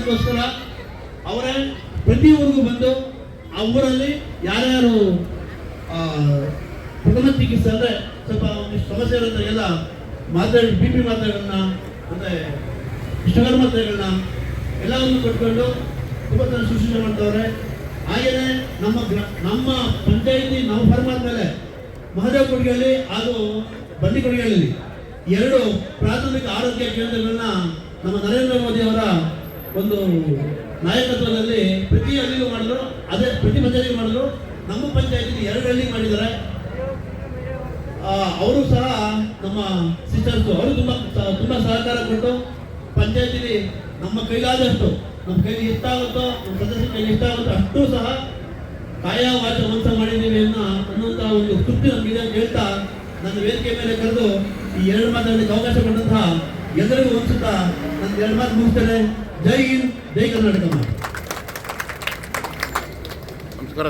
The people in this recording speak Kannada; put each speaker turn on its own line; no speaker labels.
ಅನ್ನೋದಕ್ಕೋಸ್ಕರ ಅವರ ಪ್ರತಿ ಊರಿಗೂ ಬಂದು ಆ ಊರಲ್ಲಿ ಯಾರ್ಯಾರು ಪ್ರಥಮ ಚಿಕಿತ್ಸೆ ಅಂದರೆ ಸ್ವಲ್ಪ ಒಂದಿಷ್ಟು ಸಮಸ್ಯೆ ಇರುತ್ತೆ ಎಲ್ಲ ಮಾತ್ರೆ, ಬಿ ಪಿ ಮಾತ್ರೆಗಳನ್ನ, ಮತ್ತೆ ಇಷ್ಟಗಳ ಮಾತ್ರೆಗಳನ್ನ ಎಲ್ಲವನ್ನು ಕೊಟ್ಕೊಂಡು ತುಂಬ ಜನ ಸೃಷ್ಟಿ ಮಾಡ್ತವ್ರೆ. ಹಾಗೆಯೇ ನಮ್ಮ ನಮ್ಮ ಪಂಚಾಯಿತಿ ನಾವು ಫರ್ಮ್ ಆದಮೇಲೆ ಮಹದೇವ ಕೊಡುಗೆಯಲ್ಲಿ ಹಾಗೂ ಬಂದಿ ಕೊಡುಗೆಯಲ್ಲಿ ಎರಡು ಪ್ರಾಥಮಿಕ ಆರೋಗ್ಯ ಕೇಂದ್ರಗಳನ್ನ ನಮ್ಮ ನರೇಂದ್ರ ಮೋದಿ ಅವರ ಒಂದು ನಾಯಕತ್ವದಲ್ಲಿ ಪ್ರತಿ ಹಳ್ಳಿಗೂ ಮಾಡಿದ್ರು, ಅದೇ ಪ್ರತಿ ಪಂಚಾಯತಿಗೆ ಮಾಡಿದ್ರು. ನಮ್ಮ ಪಂಚಾಯತಿಗೆ ಎರಡು ಹಳ್ಳಿ ಮಾಡಿದ್ದಾರೆ. ಅವರು ಸಹ ನಮ್ಮ ಸಿಸ್ಟರ್ಸ್, ಅವರು ತುಂಬ ತುಂಬ ಸಹಕಾರ ಕೊಟ್ಟು ಪಂಚಾಯತಿಲಿ ನಮ್ಮ ಕೈಲಾದಷ್ಟು, ನಮ್ಮ ಕೈಲಿ ಎಷ್ಟಾಗುತ್ತೋ ನಮ್ಮ ಸದಸ್ಯರ ಕೈಲಿ ಎಷ್ಟಾಗುತ್ತೋ ಅಷ್ಟು ಸಹ ಕಾಯ ವಾಚ ಮನಸ ಮಾಡಿದ್ದೀವಿ ಅನ್ನೋ ಅನ್ನೋಂಥ ಒಂದು ತೃಪ್ತಿ ನಮಗಿದೆ ಅಂತ ಹೇಳ್ತಾ ನನ್ನ ವೇದಿಕೆ ಮೇಲೆ ಕರೆದು ಈ ಎರಡು ಮಾತಾಡಲಿಕ್ಕೆ ಅವಕಾಶ ಕೊಟ್ಟಂತಹ ಎಲ್ಲರಿಗೂ ಒಂದು ಎರಡು ಮಾತು ಮುಗಿಸ್ತೇನೆ ಜೈ ಹಿಂದ್ ಜೈ ಕರ್ನಾಟಕ
ನಮಸ್ಕಾರ